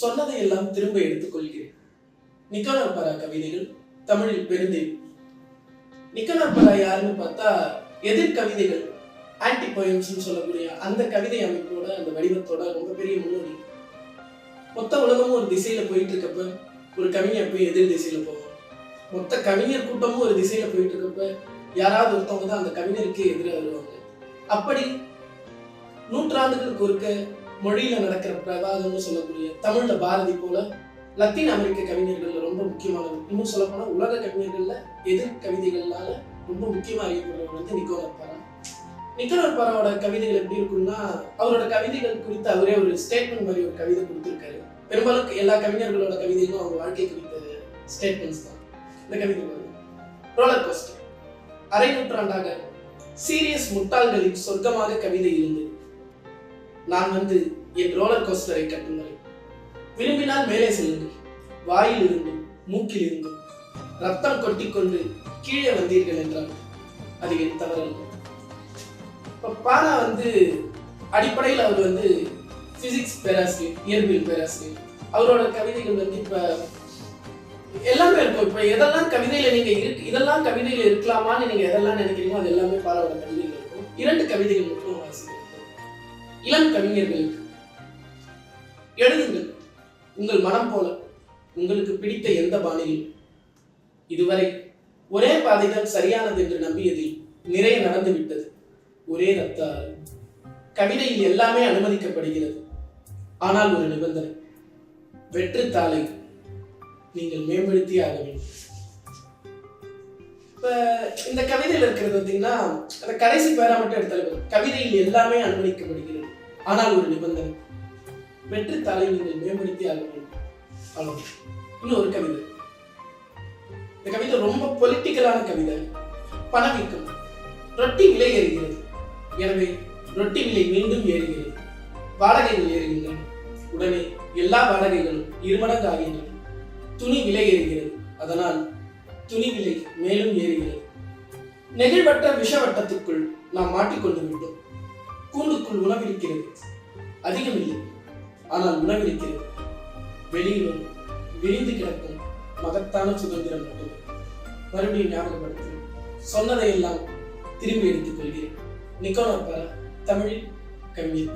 சொன்னதை எல்லாம் திரும்ப எடுத்துக்கொள்கிறேன். நிக்கோலர் பரா கவிதைகள் தமிழில் பெருந்தேவி நிக்கோலர் பரா யாருன்னு பார்த்தா எதிர் கவிதைகள் ஆன்டி போயம்ஸ்னு சொல்லக்கூடிய அந்த கவிதை அமைப்போட அந்த வடிவத்தோட ரொம்ப பெரிய முன்னோடி. மொத்த உலகமும் ஒரு திசையில போயிட்டு இருக்கப்ப ஒரு கவிஞர் போய் எதிர் திசையில போவோம் மொத்த கவிஞர் கூட்டமும் ஒரு திசையில போயிட்டு இருக்கப்ப யாராவது ஒருத்தவங்க தான் அந்த கவிஞருக்கு எதிராக வருவாங்க. அப்படி நூற்றாண்டுகளுக்கு ஒருக்க மொழியில நடக்கிற பிரவாகம்னு சொல்லக்கூடிய தமிழ்ல பாரதி போல லத்தீன் அமெரிக்க கவிஞர்கள் ரொம்ப முக்கியமானவர் இன்னும் சொல்ல போனா உலக கவிஞர்கள்ல எதிர் கவிதைகள்னால ரொம்ப முக்கியமா அறியப்படுறவர் வந்து நிக்கோலர் பாரா. நிக்கோலர் பாராவோட கவிதைகள் எப்படி இருக்கும்னா அவரோட கவிதைகள் குறித்து அவரே ஒரு ஸ்டேட்மெண்ட் மாதிரி ஒரு கவிதை கொடுத்திருக்காரு. பெரும்பாலும் எல்லா கவிஞர்களோட கவிதைகளும் அவங்க வாழ்க்கை குறித்த ஸ்டேட்மெண்ட்ஸ் தான். இந்த கவிதை ரோலர் கோஸ்டர் அரை நூற்றாண்டாக சீரியஸ் முட்டாள்களின் சொர்க்கமாக கவிதை இருந்தது. நான் வந்து என் ரோலர் கோஸ்டரை கட்டுங்கள். விரும்பினால் மேலே செல்லுங்கள். வாயில் இருந்தும் மூக்கில் இருந்தும் ரத்தம் கொட்டிக்கொண்டு கீழே வந்தீர்கள் என்றால் அது என் தவறல்ல. இப்ப பாரா வந்து அடிப்படையில் அவர் வந்து பிசிக்ஸ் பேராசிரியர் இயற்பியல் பேராசிரியர். அவரோட கவிதைகள் வந்து இப்ப எல்லாமே இருக்கும். இப்ப எதெல்லாம் கவிதையில நீங்க இருக்கு இதெல்லாம் கவிதையில இருக்கலாமான்னு நீங்க எதெல்லாம் நினைக்கிறீங்களோ அது எல்லாமே பாலாவோட கவிதைகள் இருக்கும். இரண்டு கவிதைகள் மட்டும் வாசிக்கும் இளம் கவிஞர்களுக்கு. எழுதுங்கள். உங்கள் மனம் போல உங்களுக்கு பிடித்த எந்த பாணியில்? இதுவரை ஒரே பாதைதான் சரியானது என்று நம்பியதில் நிறைய நடந்து விட்டது ஒரே ரத்த கவிதையில் எல்லாமே அனுமதிக்கப்படுகிறது. ஆனால் ஒரு நிபந்தனை. வெற்று தாளை நீங்கள் மேம்படுத்தி ஆக வேண்டும். இப்ப இந்த கவிதையில் இருக்கிறது பார்த்தீங்கன்னா அந்த கடைசி பேரா மட்டும் எடுத்தாலும் கவிதையில் எல்லாமே அனுமதிக்கப்படுகிறது. ஆனால் ஒரு நிபந்தனை. வெற்றி தலை நீங்கள் மேம்படுத்தி ஆக வேண்டும் அவ்வளவு இன்னொரு கவிதை. இந்த கவிதை ரொம்ப பொலிட்டிக்கலான கவிதை. பணவீக்கம் ரொட்டி விலை ஏறுகிறது. எனவே ரொட்டி விலை மீண்டும் ஏறுகிறது. வாடகைகள் ஏறுகின்றன. உடனே எல்லா வாடகைகளும் இருமடங்கு ஆகின்றன. துணி விலை ஏறுகிறது. அதனால் துணி விலை மேலும் ஏறுகிறது. நெகிழ்வட்ட விஷவட்டத்துக்குள் நாம் மாட்டிக்கொண்டு விட்டோம். கூண்டுக்குள் உணவிருக்கிறது. அதிகமில்லை. ஆனால் உணவிருக்கிறது. வெளியிலும் விரிந்து கிடக்கும் மகத்தான சுதந்திரம் மட்டுமே மறுபடியும் ஞாபகப்படுத்தி சொன்னதையெல்லாம் திரும்பி எடுத்துக் கொள்கிறேன். தமிழ் பர தமிழில் கவிஞர்